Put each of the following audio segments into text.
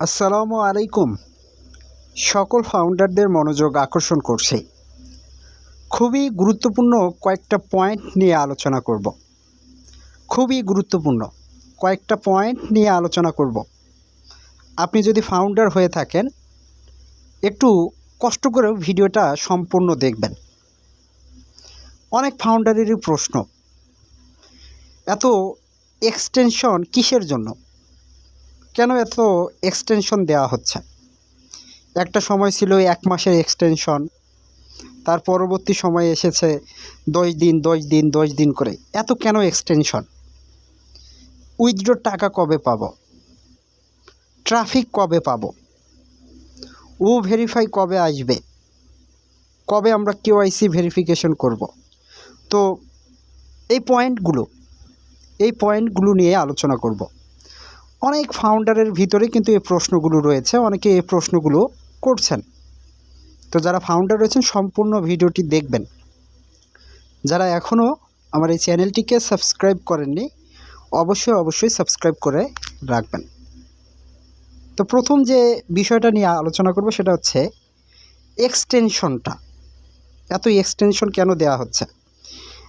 আসসালামু আলাইকুম। সকল ফাউন্ডারদের মনোযোগ আকর্ষণ করছে। খুবই গুরুত্বপূর্ণ কয়েকটা পয়েন্ট নিয়ে আলোচনা করব। খুবই গুরুত্বপূর্ণ কয়েকটা পয়েন্ট নিয়ে আলোচনা করব। আপনি যদি ফাউন্ডার হয়ে থাকেন, একটু কষ্ট করে ভিডিওটা সম্পূর্ণ দেখবেন। অনেক ফাউন্ডারেরই প্রশ্ন, এত এক্সটেনশন কিসের জন্য? কেন এত এক্সটেনশন দেওয়া হচ্ছে? একটা সময় ছিল এক মাসের এক্সটেনশন তার পরবর্তী সময় এসেছে দশ দিন দশ দিন দশ দিন করে। এত কেন এক্সটেনশন উইথড্র টাকা কবে পাবো? ট্রাফিক কবে পাবো? ও ভেরিফাই কবে আসবে? কবে আমরা কেওয়াইসি ভেরিফিকেশন করব? তো এই পয়েন্টগুলো এই পয়েন্টগুলো নিয়ে আলোচনা করব। অনেক ফাউন্ডারের ভিতরে কিন্তু এই প্রশ্নগুলো রয়েছে, অনেকে এই প্রশ্নগুলো করছেন। তো যারা ফাউন্ডার রয়েছেন, সম্পূর্ণ ভিডিওটি দেখবেন। যারা এখনও আমার এই চ্যানেলটিকে সাবস্ক্রাইব করেননি, অবশ্যই অবশ্যই সাবস্ক্রাইব করে রাখবেন। তো প্রথম যে বিষয়টা নিয়ে আলোচনা করব, সেটা হচ্ছে এক্সটেনশনটা এত এক্সটেনশন কেন দেওয়া হচ্ছে?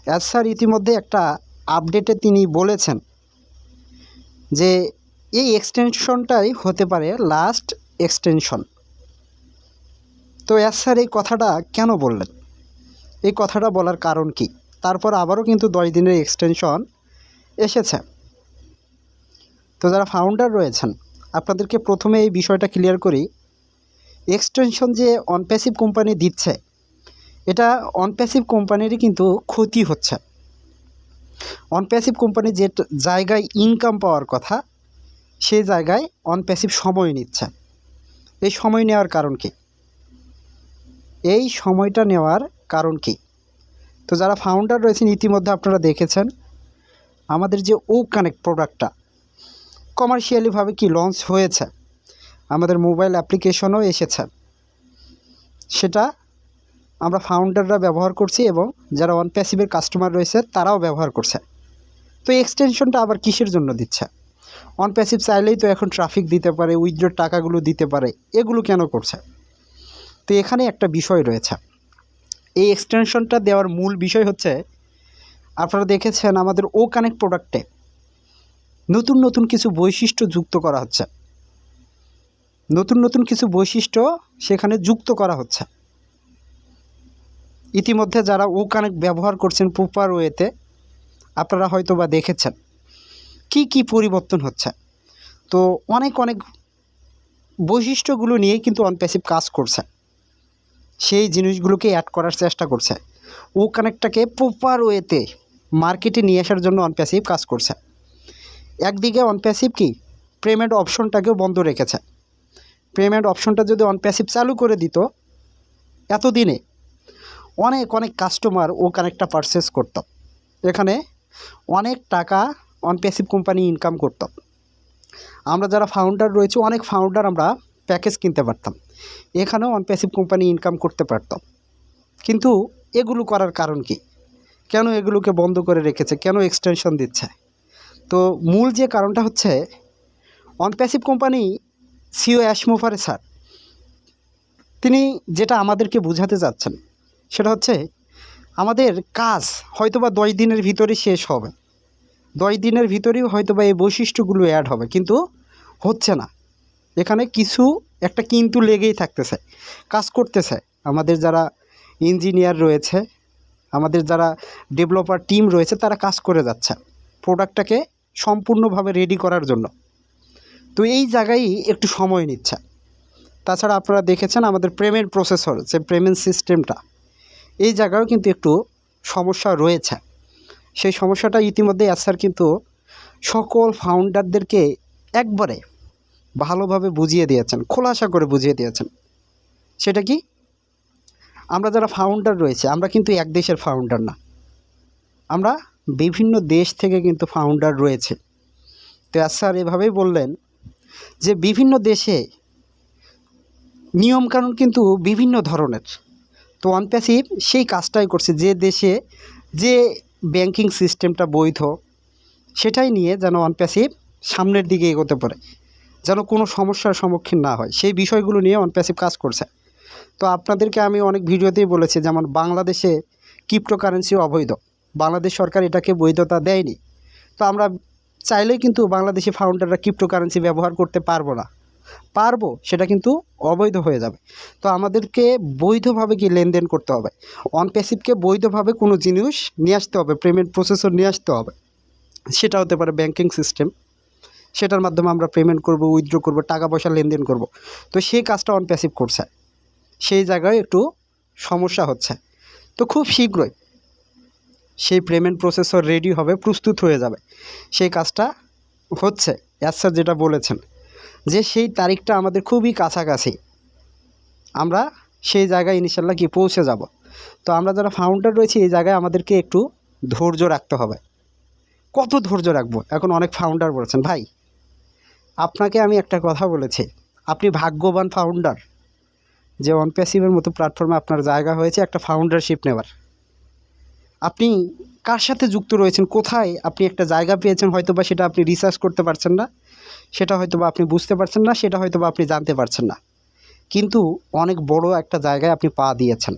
অ্যাজ স্যার ইতিমধ্যে একটা আপডেটে তিনি বলেছেন যে এই এক্সটেনশনটাই হতে পারে লাস্ট এক্সটেনশন তো এস স্যার এই কথাটা কেন বললেন? এই কথাটা বলার কারণ কি? তারপর আবারও কিন্তু দশ দিনের এক্সটেনশন এসেছে। তো যারা ফাউন্ডার রয়েছেন, আপনাদেরকে প্রথমে এই বিষয়টা ক্লিয়ার করি। এক্সটেনশন যে অনপ্যাসিভ কোম্পানি দিচ্ছে, এটা অনপ্যাসিভ কোম্পানিরই কিন্তু ক্ষতি হচ্ছে। অনপ্যাসিভ কোম্পানি যে জায়গায় ইনকাম পাওয়ার কথা সেই জায়গায় অনপ্যাসিভ সময় নিচ্ছে। এই সময় নেওয়ার কারণ কি? এই সময়টা নেওয়ার কারণ কি? তো যারা ফাউন্ডার রয়েছেন, ইতিমধ্যে আপনারা দেখেছেন, আমাদের যে ও কানেক্ট প্রোডাক্টটা কমার্শিয়ালিভাবে কি লঞ্চ হয়েছে, আমাদের মোবাইল অ্যাপ্লিকেশনও এসেছে। সেটা আমরা ফাউন্ডাররা ব্যবহার করছি এবং যারা ওয়ান প্যাসিভের কাস্টমার রয়েছে, তারাও ব্যবহার করছে। তো এক্সটেনশনটা আবার কিসের জন্য দিচ্ছে? অন প্যাসিভ চাইলেই তো এখন ট্রাফিক দিতে পারে উইথড্র টাকাগুলো দিতে পারে, এগুলো কেন করছে? তো এখানে একটা বিষয় রয়েছে। এই এক্সটেনশনটা দেওয়ার মূল বিষয় হচ্ছে, আপনারা দেখেছেন আমাদের ও কানেক্ট প্রোডাক্টে নতুন নতুন কিছু বৈশিষ্ট্য যুক্ত করা হচ্ছে। নতুন নতুন কিছু বৈশিষ্ট্য সেখানে যুক্ত করা হচ্ছে। ইতিমধ্যে যারা ও কানেক্ট ব্যবহার করছেন প্রপার ওয়েতে আপনারা হয়তো বা দেখেছেন। কি কি পরিবর্তন হচ্ছে? তো অনেক অনেক বৈশিষ্ট্যগুলো নিয়েই কিন্তু অনপ্যাসিভ কাজ করছে। সেই জিনিসগুলোকে অ্যাড করার চেষ্টা করছে। ও কানেক্টটাকে প্রপার ওয়েতে মার্কেটে নিয়ে আসার জন্য অনপ্যাসিভ কাজ করছে। একদিকে অনপ্যাসিভ কি? পেমেন্ট অপশনটাকেও বন্ধ রেখেছে। পেমেন্ট অপশনটা যদি অনপ্যাসিভ চালু করে দিত, এতদিনে অনেক অনেক কাস্টমার ও কানেক্টটা পারচেস করত। এখানে অনেক টাকা অনপ্যাসিভ কোম্পানি ইনকাম করতাম। আমরা যারা ফাউন্ডার রয়েছে, অনেক ফাউন্ডার আমরা প্যাকেজ কিনতে পারতাম। এখানেও অনপ্যাসিভ কোম্পানি ইনকাম করতে পারতাম। কিন্তু এগুলো করার কারণ কি? কেন এগুলোকে বন্ধ করে রেখেছে? কেন এক্সটেনশন দিচ্ছে? তো মূল যে কারণটা হচ্ছে অনপ্যাসিভ কোম্পানি সিও অ্যাশমোফারে স্যার তিনি যেটা আমাদেরকে বোঝাতে যাচ্ছেন সেটা হচ্ছে, আমাদের কাজ হয়তোবা দশ দিনের ভিতরে শেষ হবে। দশ দিনের ভিতরেই হয়তো বা এই বৈশিষ্ট্যগুলো অ্যাড হবে, কিন্তু হচ্ছে না। এখানে কিছু, একটা কিন্তু লেগেই থাকতেছে, কাজ করতেছে। আমাদের যারা ইঞ্জিনিয়ার রয়েছে, আমাদের যারা ডেভেলপার টিম রয়েছে, তারা কাজ করে যাচ্ছে প্রোডাক্টটাকে সম্পূর্ণভাবে রেডি করার জন্য। তো এই জায়গায় একটু সময় নিচ্ছে। তাছাড়া আপনারা দেখেছেন আমাদের পেমেন্ট প্রসেসর যে পেমেন্ট সিস্টেমটা এই জায়গায়ও কিন্তু একটু সমস্যা রয়েছে। সেই সমস্যাটা ইতিমধ্যে স্যার কিন্তু সকল ফাউন্ডারদেরকে একবারে ভালোভাবে বুঝিয়ে দিয়েছেন, খোলাসা করে বুঝিয়ে দিয়েছেন। সেটা কি? আমরা যারা ফাউন্ডার রয়েছে, আমরা কিন্তু এক দেশের ফাউন্ডার না। আমরা বিভিন্ন দেশ থেকে কিন্তু ফাউন্ডার রয়েছে। তো স্যার এভাবেই বললেন যে, বিভিন্ন দেশে নিয়মকানুন কিন্তু বিভিন্ন ধরনের। তো অনপ্যাসিভ সেই কাজটাই করছে। যে দেশে যে ব্যাংকিং সিস্টেমটা বৈধ, সেটাই নিয়ে যেন অনপ্যাসিভ সামনের দিকে এগোতে পারে, যেন কোনো সমস্যার সম্মুখীন না হয়। সেই বিষয়গুলো নিয়ে অনপ্যাসিভ কাজ করছে। তো আপনাদেরকে আমি অনেক ভিডিওতেই বলেছি, যেমন বাংলাদেশে ক্রিপ্টোকারেন্সি অবৈধ, বাংলাদেশ সরকার এটাকে বৈধতা দেয়নি। তো আমরা চাইলেই কিন্তু বাংলাদেশি ফাউন্ডাররা ক্রিপ্টোকারেন্সি ব্যবহার করতে পারব না। পারব, সেটা কিন্তু অবৈধ হয়ে যাবে। তো আমাদেরকে বৈধভাবে কি লেনদেন করতে হবে। অনপ্যাসিভকে বৈধভাবে কোনো জিনিস নিয়ে আসতে হবে পেমেন্ট প্রসেসর নিয়ে আসতে হবে। সেটা হতে পারে ব্যাংকিং সিস্টেম সেটার মাধ্যমে আমরা পেমেন্ট করব উইথড্র করব, টাকা পয়সা লেনদেন করব। তো সেই কাজটা অনপ্যাসিভ করছে। সেই জায়গায় একটু সমস্যা হচ্ছে। তো খুব শীঘ্রই সেই পেমেন্ট প্রসেসর রেডি হবে, প্রস্তুত হয়ে যাবে। সেই কাজটা হচ্ছে অ্যাজ স্যার যেটা বলেছেন। যে সেই তারিখটা আমাদের খুবই কাছাকাছি। আমরা সেই জায়গায় ইনশাল্লাহ কি পৌঁছে যাব। তো আমরা যারা ফাউন্ডার রয়েছি, এই জায়গায় আমাদেরকে একটু ধৈর্য রাখতে হবে। কত ধৈর্য রাখব? এখন অনেক ফাউন্ডার বলেছেন, ভাই, আপনাকে আমি একটা কথা বলেছি। আপনি ভাগ্যবান ফাউন্ডার যে অনপ্যাসিভের মতো প্ল্যাটফর্মে আপনার জায়গা হয়েছে, একটা ফাউন্ডারশিপ নেওয়ার। আপনি কার সাথে যুক্ত রয়েছেন? কোথায় আপনি একটা জায়গা পেয়েছেন হয়তো বা সেটা আপনি রিসার্চ করতে পারছেন না, সেটা হয়তো বা আপনি বুঝতে পারছেন না, সেটা হয়তো বা আপনি জানতে পারছেন না। কিন্তু অনেক বড় একটা জায়গায় আপনি পা দিয়েছেন।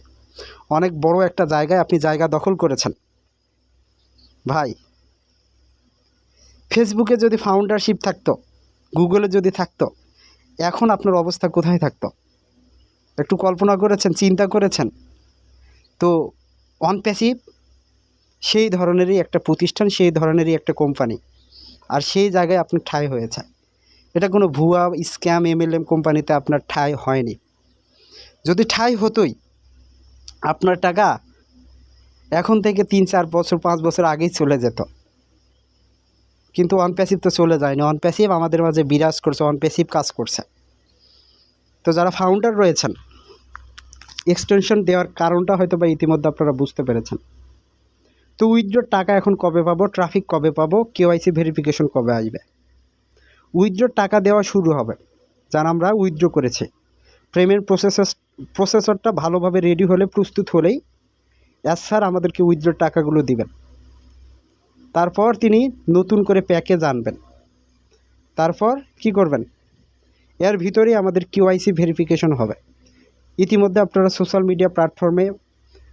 অনেক বড় একটা জায়গায় আপনি জায়গা দখল করেছেন। ভাই ফেসবুকে যদি ফাউন্ডারশিপ থাকতো গুগলে যদি থাকতো, এখন আপনার অবস্থা কোথায় থাকতো? একটু কল্পনা করেছেন, চিন্তা করেছেন? তো অনপ্যাসিভ সেই ধরনেরই একটা প্রতিষ্ঠান, সেই ধরনেরই একটা কোম্পানি। আর সেই জায়গায় আপনার ঠাঁই হয়েছে। এটা কোনো ভুয়া স্ক্যাম এমএলএম কোম্পানিতে আপনার ঠাঁই হয়নি। যদি ঠাঁই হতোই, আপনার টাকা এখন থেকে তিন, চার বছর, পাঁচ বছর আগেই চলে যেত। কিন্তু অনপ্যাসিভ তো চলে যায়নি। অনপ্যাসিভ আমাদের মাঝে বিরাজ করছে অনপ্যাসিভ কাজ করছে। তো যারা ফাউন্ডার রয়েছেন এক্সটেনশন দেওয়ার কারণটা হয়তো বা ইতিমধ্যে আপনারা বুঝতে পেরেছেন। তো উইথড্রোর টাকা এখন কবে পাবো? ট্রাফিক কবে পাবো? কেওয়াইসি ভেরিফিকেশন কবে আসবে? উইথড্রোর টাকা দেওয়া শুরু হবে। যারা আমরা উইথড্রো করেছি। পেমেন্ট প্রসেসর প্রসেসরটা ভালোভাবে রেডি হলে, প্রস্তুত হলেই অ্যাজ স্যার আমাদেরকে উইথড্রোর টাকাগুলো দিবেন। তারপর তিনি নতুন করে প্যাকেজ আনবেন। তারপর কি করবেন? এর ভিতরেই আমাদের কিউআইসি ভেরিফিকেশন হবে। ইতিমধ্যে আপনারা সোশ্যাল মিডিয়া প্ল্যাটফর্মে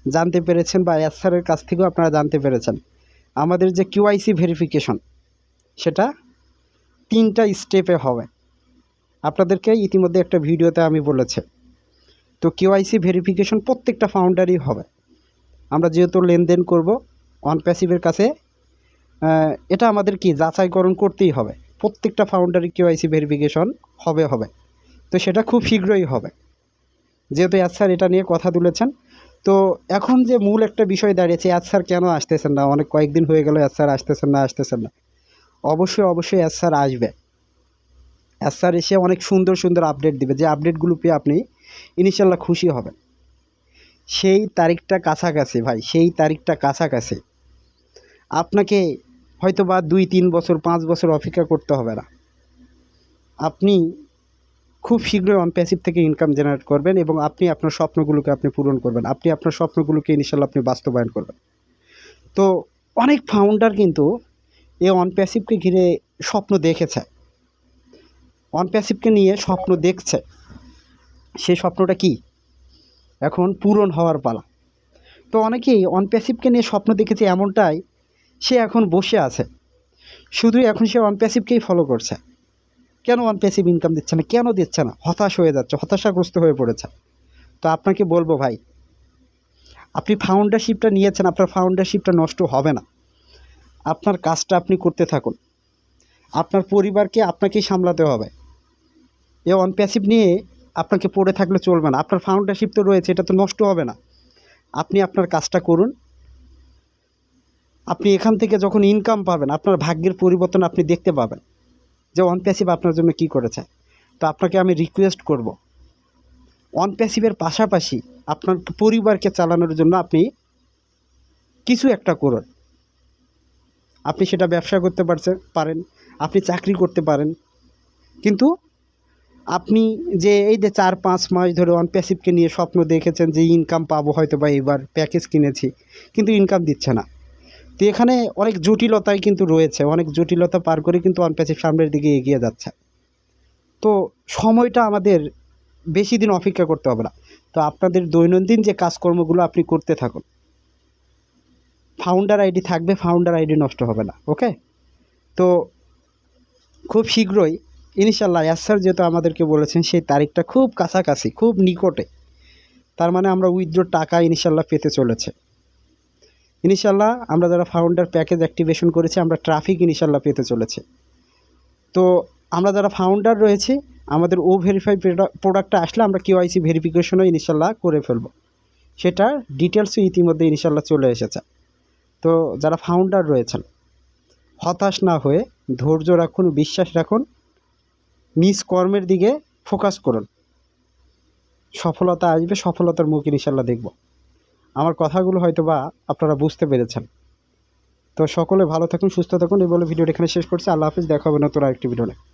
জানতে পেরেছেন বা এস স্যারের কাছ থেকেও আপনারা জানতে পেরেছেন। আমাদের যে কিউআইসি ভেরিফিকেশন সেটা তিনটা স্টেপে হবে। আপনাদেরকে ইতিমধ্যে একটা ভিডিওতে আমি বলেছি। তো কিউআইসি ভেরিফিকেশন প্রত্যেকটা ফাউন্ডারই হবে। আমরা যেহেতু লেনদেন করব অন প্যাসিভের কাছে এটা আমাদের কি যাচাইকরণ করতেই হবে। প্রত্যেকটা ফাউন্ডারই কিউআইসি ভেরিফিকেশন হবে হবে। তো সেটা খুব শীঘ্রই হবে। যেহেতু স্যার এটা নিয়ে কথা তুলেছেন তো এখন যে মূল একটা বিষয় দাঁড়িয়েছে অ্যাজ স্যার কেন আসতেছেন না? অনেক কয়েকদিন হয়ে গেল অ্যাজ স্যার আসতেছেন না আসতেছেন না। অবশ্যই অবশ্যই অ্যাজ স্যার আসবে। অ্যাজ স্যার এসে অনেক সুন্দর সুন্দর আপডেট দিবে। যে আপডেটগুলো পেয়ে আপনি ইনশাল্লাহ খুশি হবেন। সেই তারিখটা কাছাকাছি, ভাই, সেই তারিখটা কাছাকাছি। আপনাকে হয়তো বা দুই, তিন বছর, পাঁচ বছর অপেক্ষা করতে হবে না। আপনি খুব শীঘ্রই অন প্যাসিভ থেকে ইনকাম জেনারেট করবেন এবং আপনি আপনার স্বপ্নগুলোকে আপনি পূরণ করবেন। আপনি আপনার স্বপ্নগুলোকে ইনশাল্লাহ আপনি বাস্তবায়ন করবেন। তো অনেক ফাউন্ডার কিন্তু এই অন প্যাসিভকে ঘিরে স্বপ্ন দেখেছে। অন প্যাসিভকে নিয়ে স্বপ্ন দেখছে। সেই স্বপ্নটা কি? এখন পূরণ হওয়ার পালা। তো অনেকেই অন প্যাসিভকে নিয়ে স্বপ্ন দেখেছে এমনটাই, সে এখন বসে আছে। শুধু এখন সে অন প্যাসিভকেই ফলো করছে। কেন অন প্যাসিভ ইনকাম দিচ্ছে না? কেন দিচ্ছে না? হতাশ হয়ে যাচ্ছে, হতাশাগ্রস্ত হয়ে পড়েছে। তো আপনাকে বলব ভাই, আপনি ফাউন্ডারশিপটা নিয়েছেন, আপনার ফাউন্ডারশিপটা নষ্ট হবে না। আপনার কাজটা আপনি করতে থাকুন। আপনার পরিবারকে আপনাকেই সামলাতে হবে। এ অন প্যাসিভ নিয়ে আপনাকে পড়ে থাকলে চলবে না। আপনার ফাউন্ডারশিপ তো রয়েছে, এটা তো নষ্ট হবে না। আপনি আপনার কাজটা করুন। আপনি এখান থেকে যখন ইনকাম পাবেন, আপনার ভাগ্যের পরিবর্তন আপনি দেখতে পাবেন। যে অন প্যাসিভ আপনার জন্য কি করেছে। তো আপনাকে আমি রিকোয়েস্ট করব। অন প্যাসিভের পাশাপাশি আপনার পরিবারকে চালানোর জন্য আপনি কিছু একটা করুন। আপনি সেটা ব্যবসা করতে পারছেন পারেন, আপনি চাকরি করতে পারেন। কিন্তু আপনি যে এই যে চার পাঁচ মাস ধরে অন প্যাসিভকে নিয়ে স্বপ্ন দেখেছেন যে ইনকাম পাবো হয়তো বা এবার প্যাকেজ কিনেছি, কিন্তু ইনকাম দিচ্ছে না। তো এখানে অনেক জটিলতাই কিন্তু রয়েছে, অনেক জটিলতা পার করে কিন্তু অনপ্যাসিভ সামনের দিকে এগিয়ে যাচ্ছে। তো সময়টা আমাদের বেশি দিন অপেক্ষা করতে হবে না। তো আপনাদের দৈনন্দিন যে কাজকর্মগুলো আপনি করতে থাকুন ফাউন্ডার আইডি থাকবে ফাউন্ডার আইডি নষ্ট হবে না ওকে তো খুব শীঘ্রই ইনশাল্লাহ স্যার যেহেতু আমাদেরকে বলেছেন, সেই তারিখটা খুব কাছাকাছি, খুব নিকটে, তার মানে আমরা উইথড্র টাকা ইনশাল্লাহ পেতে চলেছে। ইনশাল্লাহ আমরা যারা ফাউন্ডার প্যাকেজ অ্যাক্টিভেশন করেছি, আমরা ট্রাফিক ইনশাল্লাহ পেতে চলেছে। তো আমরা যারা ফাউন্ডার রয়েছে, আমাদের ও ভেরিফাই প্রোডাক্টটা আসলে আমরা কেওয়াইসি ভেরিফিকেশনও ইনশাল্লাহ করে ফেলব। সেটার ডিটেলসও ইতিমধ্যে ইনশাল্লাহ চলে এসেছে। তো যারা ফাউন্ডার রয়েছেন, হতাশ না হয়ে ধৈর্য রাখুন, বিশ্বাস রাখুন, নিজ কর্মের দিকে ফোকাস করুন। সফলতা আসবে, সফলতার মুখ ইনশাল্লাহ দেখব। আমার কথাগুলো হয়তো বা আপনারা বুঝতে পেরেছেন। তো সকলে ভালো থাকুন, সুস্থ থাকুন। এই বলে ভিডিওটা এখানে শেষ করছি। আল্লাহ হাফিজ, দেখা হবে নতুন আরেকটি ভিডিও